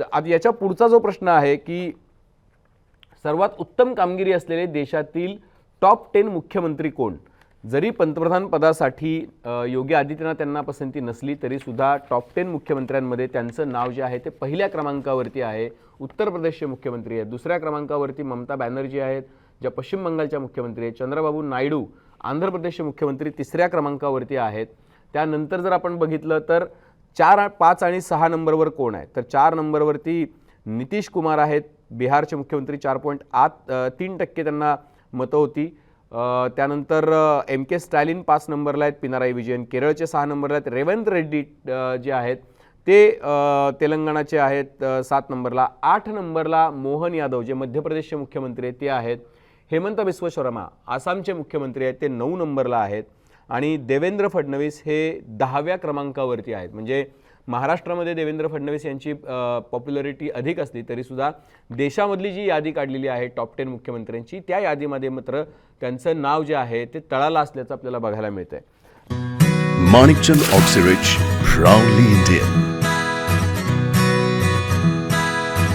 आता याच्या पुढचा जो प्रश्न आहे की सर्वात उत्तम कामगिरी असलेले देशातील टॉप टेन मुख्यमंत्री कोण? जरी पंतप्रधान पदासाठी योगी आदित्यनाथ यांना पसंती नसली तरीसुद्धा टॉप टेन मुख्यमंत्र्यांमध्ये त्यांचं नाव जे आहे ते पहिल्या क्रमांकावरती आहे. उत्तर प्रदेशचे मुख्यमंत्री आहेत. दुसऱ्या क्रमांकावरती ममता बॅनर्जी आहेत. ज्या पश्चिम बंगालच्या मुख्यमंत्री आहेत. चंद्रबाबू नायडू आंध्र प्रदेशचे मुख्यमंत्री तिसऱ्या क्रमांकावरती आहेत. त्यानंतर जर आपण बघितलं तर चार पाच आणि सहा नंबरवर कोण आहे? तर चार नंबरवरती नितीश कुमार आहेत. बिहारचे मुख्यमंत्री चार पॉईंट आत तीन टक्के त्यांना मतं होती. त्यानंतर एम के स्टॅलिन पाच नंबरला आहेत. पिनाराई विजयन केरळचे सहा नंबरला आहेत. रेवंत रेड्डी जे आहेत ते तेलंगणाचे आहेत. सात नंबरला. आठ नंबरला मोहन यादव जे मध्य प्रदेशचे मुख्यमंत्री आहेत ते आहेत. हेमंत बिस्व शर्मा आसामचे मुख्यमंत्री आहेत ते नऊ नंबरला आहेत. आणि देवेंद्र फडणवीस हे दहाव्या क्रमांकावरती आहेत म्हणजे महाराष्ट्रामध्ये देवेंद्र फडणवीस यांची पॉप्युलरिटी अधिक असली तरीसुद्धा देशामधली जी यादी काढलेली आहे टॉप टेन मुख्यमंत्र्यांची त्या यादीमध्ये मात्र त्यांचं नाव जे आहे ते तळाला असल्याचं आपल्याला बघायला मिळतंय माणिकचंद Oxyrich, proudly Indian.